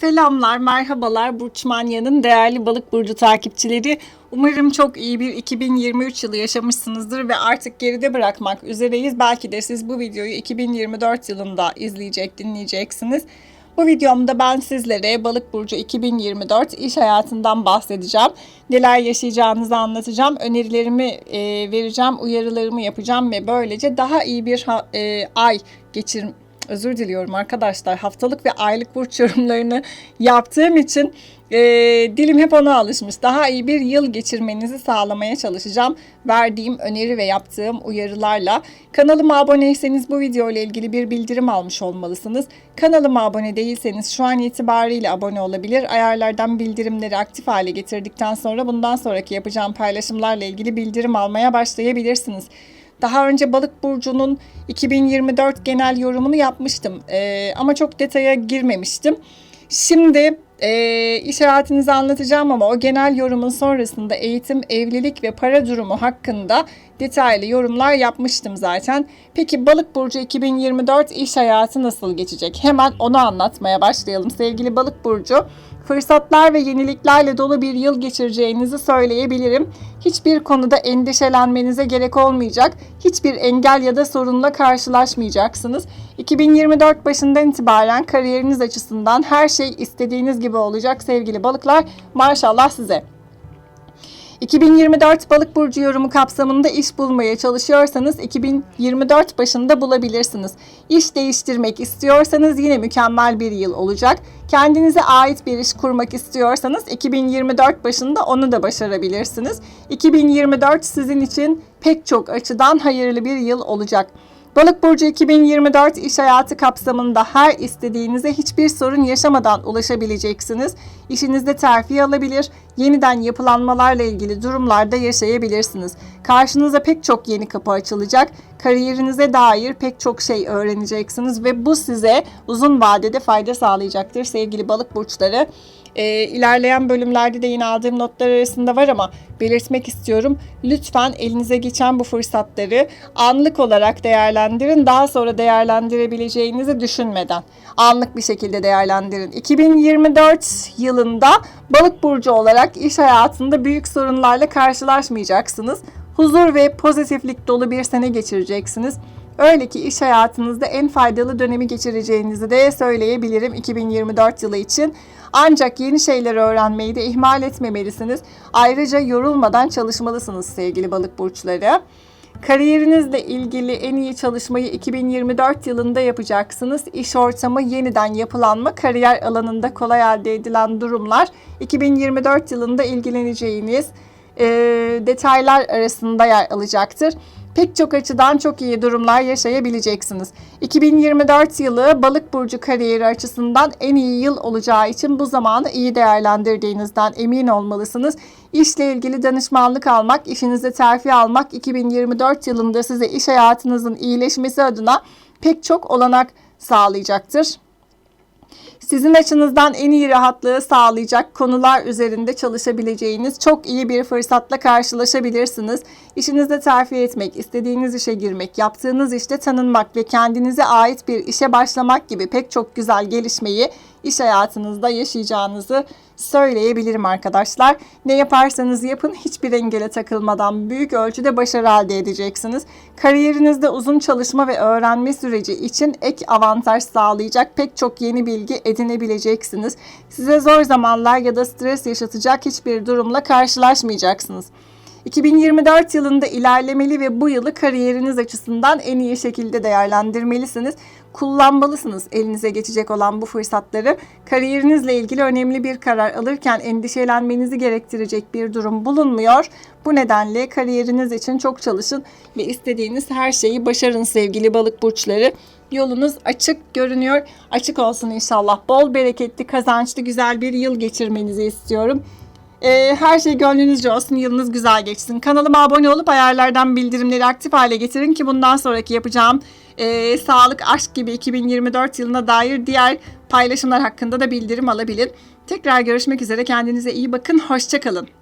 Selamlar, merhabalar Burç Manya'nın değerli balık burcu takipçileri. Umarım çok iyi bir 2023 yılı yaşamışsınızdır ve artık geride bırakmak üzereyiz. Belki de siz bu videoyu 2024 yılında izleyecek, dinleyeceksiniz. Bu videomda ben sizlere Balık Burcu 2024 iş hayatından bahsedeceğim. Neler yaşayacağınızı anlatacağım. Önerilerimi e, vereceğim, uyarılarımı yapacağım ve böylece daha iyi bir e, ay geçir özür diliyorum arkadaşlar. Haftalık ve aylık burç yorumlarını yaptığım için e, dilim hep ona alışmış. Daha iyi bir yıl geçirmenizi sağlamaya çalışacağım. Verdiğim öneri ve yaptığım uyarılarla. Kanalıma aboneyseniz bu video ile ilgili bir bildirim almış olmalısınız. Kanalıma abone değilseniz şu an itibariyle abone olabilir. Ayarlardan bildirimleri aktif hale getirdikten sonra bundan sonraki yapacağım paylaşımlarla ilgili bildirim almaya başlayabilirsiniz. Daha önce Balık burcunun 2024 genel yorumunu yapmıştım Ee, ama çok detaya girmemiştim. Şimdi e, iş hayatınızı anlatacağım ama o genel yorumun sonrasında eğitim, evlilik ve para durumu hakkında detaylı yorumlar yapmıştım zaten. Peki Balık burcu 2024 iş hayatı nasıl geçecek? Hemen onu anlatmaya başlayalım sevgili Balık burcu. Fırsatlar ve yeniliklerle dolu bir yıl geçireceğinizi söyleyebilirim. Hiçbir konuda endişelenmenize gerek olmayacak. Hiçbir engel ya da sorunla karşılaşmayacaksınız. 2024 başından itibaren kariyeriniz açısından her şey istediğiniz gibi olacak sevgili balıklar. Maşallah size. 2024 balık burcu yorumu kapsamında iş bulmaya çalışıyorsanız 2024 başında bulabilirsiniz. İş değiştirmek istiyorsanız yine mükemmel bir yıl olacak. Kendinize ait bir iş kurmak istiyorsanız 2024 başında onu da başarabilirsiniz. 2024 sizin için pek çok açıdan hayırlı bir yıl olacak. Balık burcu 2024 iş hayatı kapsamında her istediğinize hiçbir sorun yaşamadan ulaşabileceksiniz. İşinizde terfi alabilir, yeniden yapılanmalarla ilgili durumlarda yaşayabilirsiniz. Karşınıza pek çok yeni kapı açılacak. Kariyerinize dair pek çok şey öğreneceksiniz ve bu size uzun vadede fayda sağlayacaktır sevgili balık burçları. E, ilerleyen bölümlerde de yine aldığım notlar arasında var ama belirtmek istiyorum. Lütfen elinize geçen bu fırsatları anlık olarak değerlendirin. Daha sonra değerlendirebileceğinizi düşünmeden anlık bir şekilde değerlendirin. 2024 yılında balık burcu olarak iş hayatında büyük sorunlarla karşılaşmayacaksınız. Huzur ve pozitiflik dolu bir sene geçireceksiniz. Öyle ki iş hayatınızda en faydalı dönemi geçireceğinizi de söyleyebilirim 2024 yılı için. Ancak yeni şeyler öğrenmeyi de ihmal etmemelisiniz. Ayrıca yorulmadan çalışmalısınız sevgili balık burçları. Kariyerinizle ilgili en iyi çalışmayı 2024 yılında yapacaksınız. İş ortamı yeniden yapılanma, kariyer alanında kolay elde edilen durumlar 2024 yılında ilgileneceğiniz e, detaylar arasında yer alacaktır. Pek çok açıdan çok iyi durumlar yaşayabileceksiniz. 2024 yılı balık burcu kariyeri açısından en iyi yıl olacağı için bu zamanı iyi değerlendirdiğinizden emin olmalısınız. İşle ilgili danışmanlık almak, işinize terfi almak 2024 yılında size iş hayatınızın iyileşmesi adına pek çok olanak sağlayacaktır sizin açınızdan en iyi rahatlığı sağlayacak konular üzerinde çalışabileceğiniz çok iyi bir fırsatla karşılaşabilirsiniz. İşinizde terfi etmek, istediğiniz işe girmek, yaptığınız işte tanınmak ve kendinize ait bir işe başlamak gibi pek çok güzel gelişmeyi iş hayatınızda yaşayacağınızı söyleyebilirim arkadaşlar. Ne yaparsanız yapın hiçbir engele takılmadan büyük ölçüde başarı elde edeceksiniz. Kariyerinizde uzun çalışma ve öğrenme süreci için ek avantaj sağlayacak pek çok yeni bilgi edinebileceksiniz. Size zor zamanlar ya da stres yaşatacak hiçbir durumla karşılaşmayacaksınız. 2024 yılında ilerlemeli ve bu yılı kariyeriniz açısından en iyi şekilde değerlendirmelisiniz. Kullanmalısınız elinize geçecek olan bu fırsatları. Kariyerinizle ilgili önemli bir karar alırken endişelenmenizi gerektirecek bir durum bulunmuyor. Bu nedenle kariyeriniz için çok çalışın ve istediğiniz her şeyi başarın sevgili balık burçları. Yolunuz açık görünüyor. Açık olsun inşallah. Bol bereketli, kazançlı, güzel bir yıl geçirmenizi istiyorum. Ee, her şey gönlünüzce olsun, yılınız güzel geçsin. Kanalıma abone olup ayarlardan bildirimleri aktif hale getirin ki bundan sonraki yapacağım e, sağlık, aşk gibi 2024 yılına dair diğer paylaşımlar hakkında da bildirim alabilir. Tekrar görüşmek üzere. Kendinize iyi bakın. Hoşçakalın.